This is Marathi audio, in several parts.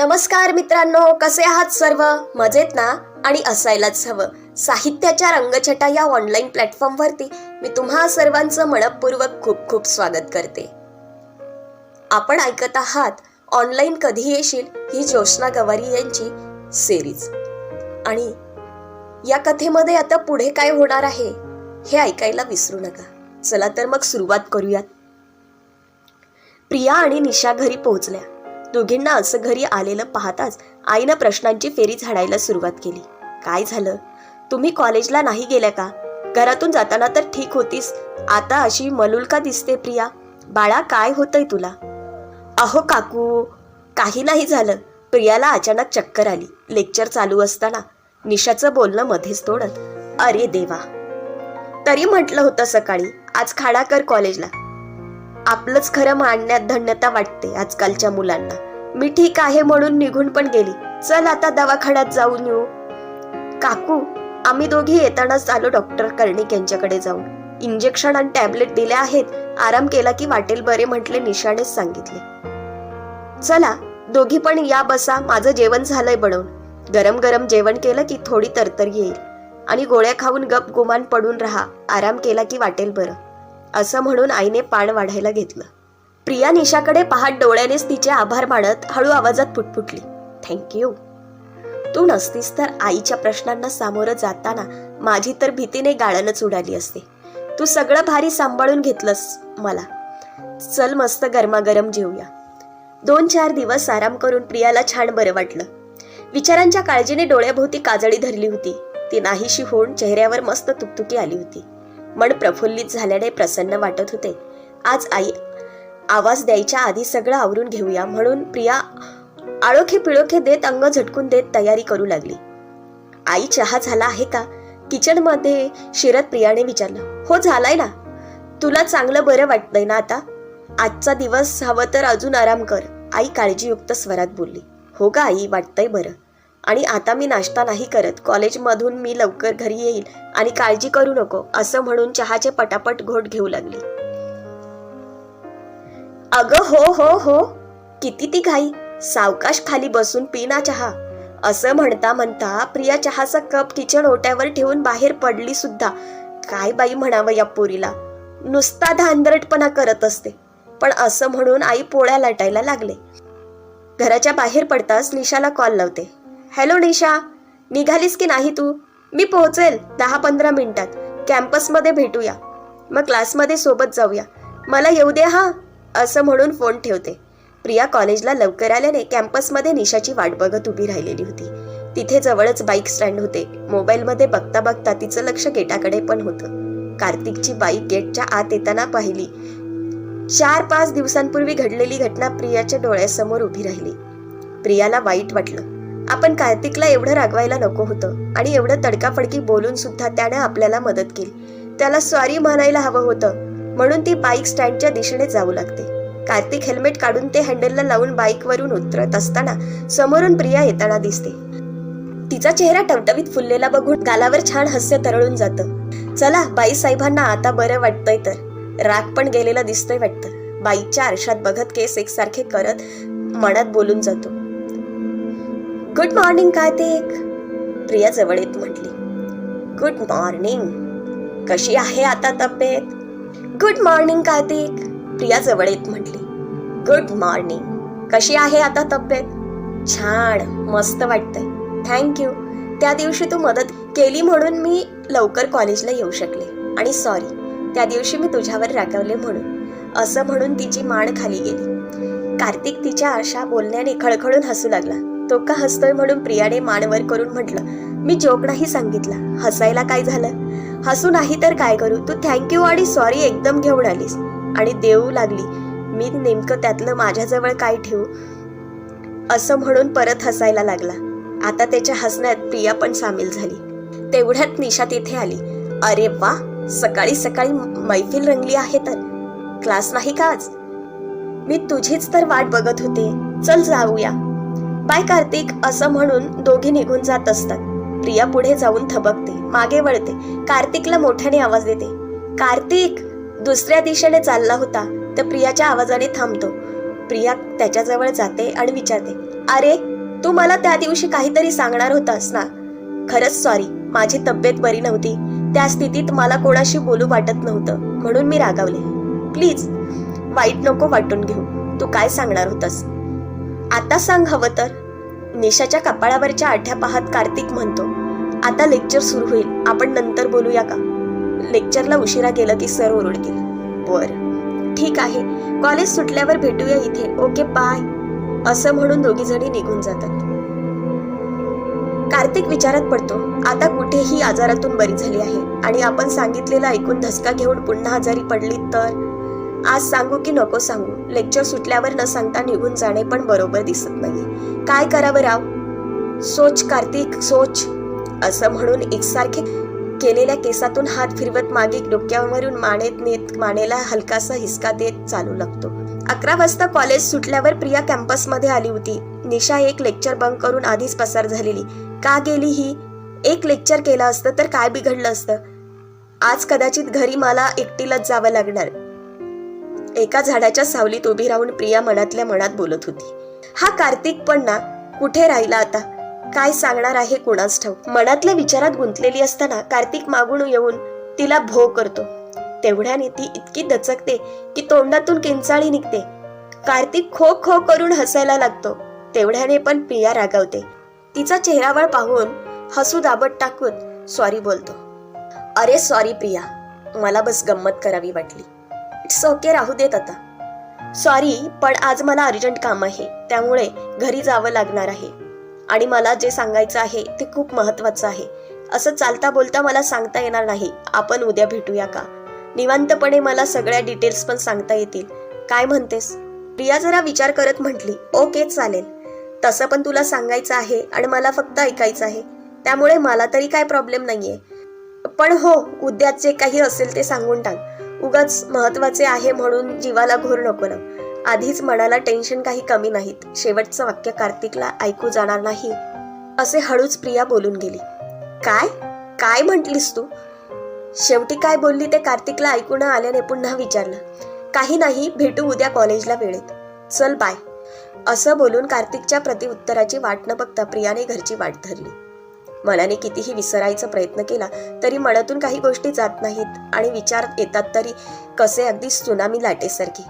नमस्कार मित्रांनो कसे आहात सर्व? मजेत ना? आणि असायलाच हवं. साहित्याच्या रंगछटा या ऑनलाईन प्लॅटफॉर्मवरती मी तुम्हा सर्वांचं मनपूर्वक खूप खूप स्वागत करते. आपण ऐकत आहात ऑनलाईन कधी येशील ही ज्योत्ना गवारी यांची सिरीज आणि या कथेमध्ये आता पुढे काय होणार आहे हे ऐकायला विसरू नका. चला तर मग सुरुवात करूयात. प्रिया आणि निशा घरी पोहोचल्या. दोघींना असं घरी आलेलं पाहताच आईनं प्रश्नांची फेरी झाडायला सुरुवात केली. काय झालं? तुम्ही कॉलेजला नाही गेल्या का? घरातून जाताना तर ठीक होतीस. आता अशी मलूल का दिसते प्रिया? बाळा काय होतंय तुला? अहो काकू काही नाही झालं. प्रियाला अचानक चक्कर आली. लेक्चर चालू असताना निशाचं बोलणं मध्येच तोडत अरे देवा. तरी म्हटलं होतं सकाळी आज खाडाकर कॉलेजला. आपलंच खरं मांडण्यात धन्यता वाटते आजकालच्या मुलांना. मी ठीक आहे म्हणून निघून पण गेली. चल आता दवाखान्यात जाऊन येऊ. काकू आम्ही दोघी येतानाच आलो डॉक्टर कर्णिक यांच्याकडे जाऊन. इंजेक्शन आणि टॅबलेट दिल्या आहेत. आराम केला की वाटेल बरे म्हटले निशाणेच सांगितले. चला दोघी पण या बसा. माझं जेवण झालंय बनवून. गरम गरम जेवण केलं की थोडी तरतर येईल. आणि गोळ्या खाऊन गप गुमान पडून राहा. आराम केला की वाटेल बरं. असं म्हणून आईने पाण वाढायला घेतलं. प्रिया निशाकडे पाहत डोळ्यानेच तिचे आभार मानत हळू आवाजात पुटपुटली. थँक्यू तू नसतीस तर आईच्या प्रश्नांना सामोरं जाताना माझी तर भीतीने गाळणच उडाली असते. तू सगळं भारी सांभाळून घेतलंस मला. चल मस्त गरमागरम जेवूया दोन चार दिवस आराम करून प्रियाला छान बरं वाटलं. विचारांच्या काळजीने डोळ्याभोवती काजळी धरली होती. ती नाहीशी होऊन चेहऱ्यावर मस्त तुकतुकी आली होती. मन प्रफुल्लित झाल्याने प्रसन्न वाटत होते. आज आई आवाज द्यायच्या आधी सगळं आवरून घेऊया म्हणून प्रिया आळोखे पिळोखे देत अंग झटकून देत तयारी करू लागली. आई चहा झाला आहे का किचनमध्ये शिरत प्रियाने विचारलं. हो झालाय ना. तुला चांगलं बरं वाटतंय ना आता? आजचा दिवस हवं तर अजून आराम कर आई काळजीयुक्त स्वरात बोलली. हो का आई वाटतंय बरं. आणि आता मी नाश्ता नाही करत. कॉलेजमधून मी लवकर घरी येईल आणि काळजी करू नको असं म्हणून चहाचे पटापट घोट घेऊ लागली. अगं हो हो हो. किती ती घाई. सावकाश खाली बसून पिना चहा. असं म्हणता म्हणता प्रिया चहाचा कप किचन ओट्यावर ठेवून बाहेर पडली सुद्धा. काय बाई म्हणावं या पोरीला. नुसता धांदरटपणा करत असते. पण असं म्हणून आई पोळ्या लाटायला लागले. घराच्या बाहेर पडताच निशाला कॉल लावते. हॅलो निशा निघालीस की नाही तू? मी पोहोचेल दहा पंधरा मिनिटात. कॅम्पसमध्ये भेटूया. मग क्लासमध्ये सोबत जाऊया. मला येऊ दे हा असं म्हणून फोन ठेवते. प्रिया कॉलेजला लवकर आल्याने कॅम्पसमध्ये निशाची वाट बघत उभी राहिलेली होती. तिथे जवळच बाईक स्टँड होते. मोबाईलमध्ये बघता बघता तिचं लक्ष गेटाकडे पण होतं. कार्तिकची बाईक गेटच्या आत येताना पाहिली. चार पाच दिवसांपूर्वी घडलेली घटना प्रियाच्या डोळ्यासमोर उभी राहिली. प्रियाला वाईट वाटलं. आपण कार्तिकला एवढं रागवायला नको होतं आणि एवढं तडकाफडकी बोलून सुद्धा त्याने आपल्याला मदत केली. त्याला सॉरी म्हणायला हवं होतं. म्हणून ती बाईक स्टँडच्या दिशेने जाऊ लागते. कार्तिक हेल्मेट काढून ते हँडलला लावून बाईकवरून उतरत असताना समोरून प्रिया येताना दिसते. तिचा चेहरा टवटवीत फुललेला बघून गालावर छान हास्य तरळून जातं. चला बाई साहेबांना आता बरं वाटतंय तर. राग पण गेलेला दिसतोय वाटतं. बाईच्या आरशात बघत केस एकसारखे करत मनात बोलून जातो. गुड मॉर्निंग कार्तिक प्रिया जवळ येत म्हटली. गुड मॉर्निंग कशी आहे आता तब्येत? गुड मॉर्निंग कार्तिक प्रिया जवळ येत म्हटली. गुड मॉर्निंग कशी आहे आता तब्येत? छान. मस्त वाटतंय. थँक्यू त्या दिवशी तू मदत केली म्हणून मी लवकर कॉलेजला येऊ शकले. आणि सॉरी त्या दिवशी मी तुझ्यावर रागवले म्हणून. असं म्हणून तिची मान खाली गेली. कार्तिक तिच्या अशा बोलण्याने खळखळून हसू लागला. तो का हसतोय म्हणून प्रियाने मानवर करून म्हटलं मी जोक नाही सांगितला. हसायला काय झालं? हसू नाही तर काय करू? तू थँक्यू आणि सॉरी एकदम घेऊन आलीस. आणि देऊ लागली मी नेमकं त्यातलं माझ्याजवळ काय ठेवू? असं म्हणून परत हसायला लागला. आता त्याच्या हसण्यात प्रिया पण सामील झाली. तेवढ्यात निशा तिथे आली. अरे वा! सकाळी सकाळी मैफिल रंगली आहे तर. क्लास नाही का आज? मी तुझीच तर वाट बघत होते. चल जाऊया. बाय कार्तिक असं म्हणून दोघी निघून जात असतात. प्रिया पुढे जाऊन थबकते मागे वळते कार्तिकला मोठ्याने आवाज देते. कार्तिक! दुसऱ्या दिशेने चालला होता तर प्रियाच्या आवाजाने थांबतो. प्रिया त्याच्याजवळ जाते आणि विचारते अरे तू मला त्या दिवशी काहीतरी सांगणार होतास ना? खरंच सॉरी माझी तब्येत बरी नव्हती. त्या स्थितीत मला कोणाशी बोलू वाटत नव्हतं म्हणून मी रागावले. प्लीज वाईट नको वाटून घेऊ. तू काय सांगणार होतास? आता सांग हवं तर. निशाच्या कपाळावरच्या आठ्या पाहत कार्तिक म्हणतो आता लेक्चर सुरू होईल. आपण नंतर बोलूया का? लेक्चरला उशिरा गेलं की सर ओरडतील. बर. ठीक आहे. कॉलेज सुटल्यावर भेटूया इथे. ओके बाय असं म्हणून दोघी जणी निघून जातात. कार्तिक विचारात पडतो आता कुठेही आजारातून बरी झाली आहे आणि आपण सांगितलेलं ऐकून धसका घेऊन पुन्हा आजारी पडली तर? आज सांगू की नको सांगू. लेक्चर सुटल्यावर न सांगता निघून जाणे पण बरोबर दिसत नाही काय करावं राव? सोच कार्तिक सोच. असं म्हणून एकसारखे केलेल्या केसातून हात फिरवत मागे डोक्यावरून मानेत नेत मानेला हलकासा हिसका देत चालू लागतो. अकरा वाजता कॉलेज सुटल्यावर प्रिया कॅम्पसमध्ये आली होती. निशा एक लेक्चर बंक करून आधीच पसार झालेली. का गेली ही? एक लेक्चर केलं असतं तर काय बिघडलं असतं? आज कदाचित घरी मला एकटीलाच जावं लागणार. एका झाडाच्या सावलीत उभी राहून प्रिया मनातल्या मनात बोलत होती. हा कार्तिक पण ना कुठे राहिला आता? काय सांगणार आहे कुणास ठाऊक? मनातल्या विचारात गुंतलेली असताना कार्तिक मागून येऊन तिला भो करतो. तेवढ्याने ती इतकी दचकते की तोंडातून किंचाळी निघते. कार्तिक खो खो करून हसायला लागतो. तेवढ्याने पण प्रिया रागावते. तिचा चेहरावर पाहून हसू दाबत टाकून सॉरी बोलतो. अरे सॉरी प्रिया. मला बस गंमत करावी वाटली. इट्स ओके राहू देत आता. सॉरी पण आज मला अर्जंट काम आहे. त्यामुळे घरी जावं लागणार आहे. आणि मला जे सांगायचं आहे ते खूप महत्वाचं आहे. असं चालता बोलता मला सांगता येणार नाही. आपण उद्या भेटूया का? निवांतपणे मला सगळ्या डिटेल्स पण सांगता येतील. काय म्हणतेस? प्रिया जरा विचार करत म्हटली ओके चालेल. तसं पण तुला सांगायचं आहे आणि मला फक्त ऐकायचं आहे. त्यामुळे मला तरी काय प्रॉब्लेम नाहीये. पण हो उद्या जे काही असेल ते सांगून टाक. उगाच महत्त्वाचे आहे म्हणून जीवाला घोर नको ना. आधीच मनाला टेन्शन काही कमी नाहीत. शेवटचं वाक्य कार्तिकला ऐकू जाणार नाही. असे हळूच प्रिया बोलून गेली. काय? काय म्हटलीस तू? शेवटी काय बोलली ते कार्तिकला ऐकू न आल्याने पुन्हा विचारलं. काही नाही भेटू उद्या कॉलेजला वेळेत. चल बाय असं बोलून कार्तिकच्या प्रतिउत्तराची वाट न बघता प्रियाने घरची वाट धरली. मनाने कितीही विसरायचा प्रयत्न केला तरी मनातून काही गोष्टी जात नाहीत आणि विचार येतात तरी कसे अगदी सुनामी लाटेसारखे.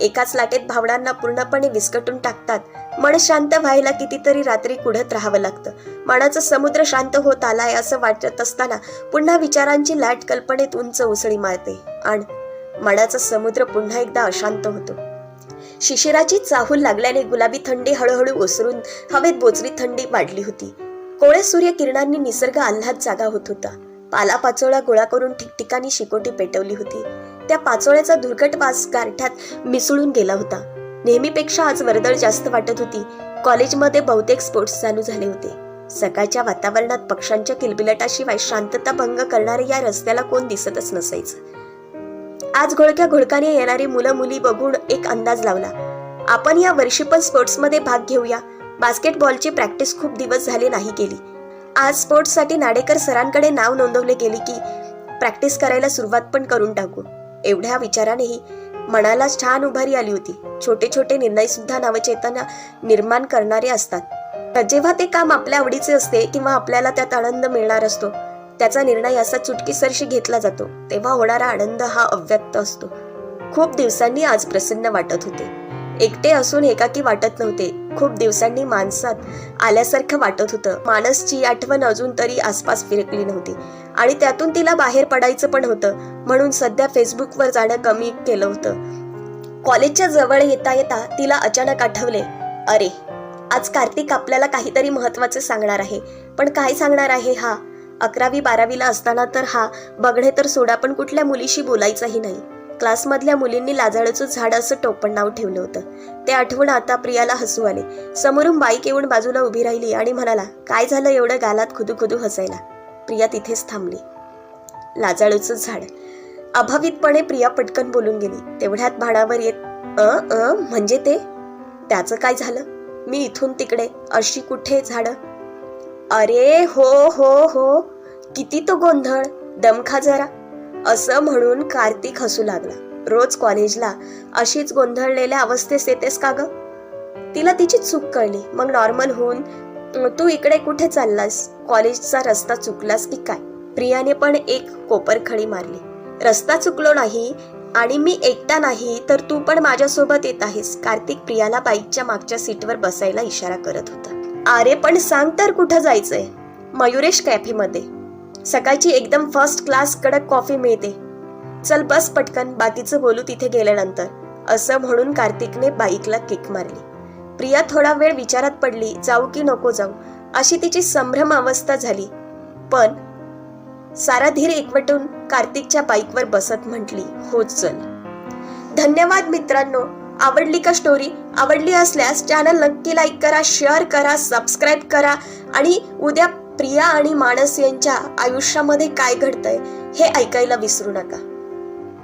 एकाच लाटेत भावनांना पूर्णपणे विस्कटून टाकतात. मन शांत व्हायला कितीतरी रात्री कुढत राहावं लागतं. मनाचा समुद्र शांत होत आलाय असं वाटत असताना पुन्हा विचारांची लाट कल्पनेत उंच उसळी मारते आणि मनाचा समुद्र पुन्हा एकदा अशांत होतो. शिशिराची चाहूल लागल्याने गुलाबी थंडी हळूहळू ओसरून हवेत बोचरी थंडी वाढली होती. कोळे सूर्य किरणांनी निसर्ग आल्हाद जागा होत होता. पाला पाचोळा गोळा करून ठिकठिकाणी शिकोटी पेटवली होती. त्या पाचोळ्याचा दुर्गट वास गारठ्यात मिसळून गेला होता. नेहमीपेक्षा आज वर्दळ जास्त वाटत होती. कॉलेजमध्ये बहुतेक स्पोर्ट्स चालू झाले होते. सकाळच्या वातावरणात पक्ष्यांच्या किलबिलाटाशिवाय शांतता भंग करणारे या रस्त्याला कोण दिसतच नसायचं. आज घोळक्या घोळकाने येणारी मुलं मुली बघून एक अंदाज लावला. आपण या वर्षी पण स्पोर्ट्समध्ये भाग घेऊया. बास्केटबॉलची प्रॅक्टिस खूप दिवस झाले नाही केली. आज स्पोर्ट्ससाठी नाडेकर सरांकडे नाव नोंदवले गेले की प्रॅक्टिस करायला सुरुवात पण करून टाकू. एवढ्या विचारानेही मनाला छान उभारी आली होती. छोटे छोटे निर्णय सुद्धा नवचेतना निर्माण करणारे असतात. जेव्हा ते काम आपल्या आवडीचे असते किंवा आपल्याला त्यात आनंद मिळणार असतो त्याचा निर्णय असा चुटकीसरशी घेतला जातो तेव्हा होणारा आनंद हा अव्यक्त असतो. खूप दिवसांनी आज प्रसन्न वाटत होते. एकटे असून एकाकी वाटत नव्हते. खूप दिवसांनी माणसात आल्यासारखं वाटत होतं. मानसची आठवण अजून तरी आसपास फिरकली नव्हती. आणि त्यातून तिला बाहेर पडायचं पण होतं म्हणून सध्या फेसबुकवर जाणं कमी केलं होतं. कॉलेजच्या जवळ येता येता तिला अचानक आठवले अरे आज कार्तिक आपल्याला काहीतरी महत्वाचं सांगणार आहे. पण काय सांगणार आहे हा? अकरावी बारावीला असताना तर हा बघणे तर सोडा पण कुठल्या मुलीशी बोलायचाही नाही. क्लासमधल्या मुलींनी लाजाळूचं झाड असं टोपण नाव ठेवलं होतं. ते आठवून आता प्रियाला हसू आले. समोरून बाईक येऊन बाजूला उभी राहिली आणि म्हणाला काय झालं एवढं गालात खुदू खुदू हसायला प्रिया तिथेच थांबली. लाजाळूचं झाड अभावितपणे प्रिया पटकन बोलून गेली. तेवढ्यात भाडावर येत अ अ म्हणजे ते? त्याचं काय झालं? मी इथून तिकडे अशी कुठे झाडं? अरे हो हो हो. किती तो गोंधळ. दमखा जरा. असं म्हणून कार्तिक हसू लागला. रोज कॉलेजला अशीच गोंधळलेल्या अवस्थेस येतेस का ग? तिला तिची चूक कळली. मग नॉर्मल होऊन तू इकडे कुठे चाललास? कॉलेजचा रस्ता चुकलास की काय? प्रियाने पण एक कोपरखडी मारली. रस्ता चुकलो नाही आणि मी एकटा नाही तर तू पण माझ्यासोबत येत आहेस. कार्तिक प्रियाला बाईकच्या मागच्या सीटवर बसायला इशारा करत होता. अरे पण सांग तर कुठं जायचंय? मयुरेश कॅफेमध्ये सकाळची एकदम फर्स्ट क्लास कडक कॉफी मिळते. चल बस पटकन बाकीचं बोलू तिथे गेल्यानंतर. असं म्हणून कार्तिकने बाईकला किक मारली. प्रिया थोडा वेळ विचारात पडली जाऊ की नको जाऊ? अशी तिची संभ्रम अवस्था झाली. पण सारा धीर एकवटून कार्तिकच्या बाईकवर बसत म्हटली हो चल. धन्यवाद मित्रांनो. आवडली का स्टोरी आवडली असल्यास चॅनल नक्की लाईक करा शेअर करा सबस्क्राईब करा आणि उद्या प्रिया आणि मानस यांच्या आयुष्यामध्ये काय घडतंय हे ऐकायला विसरू नका.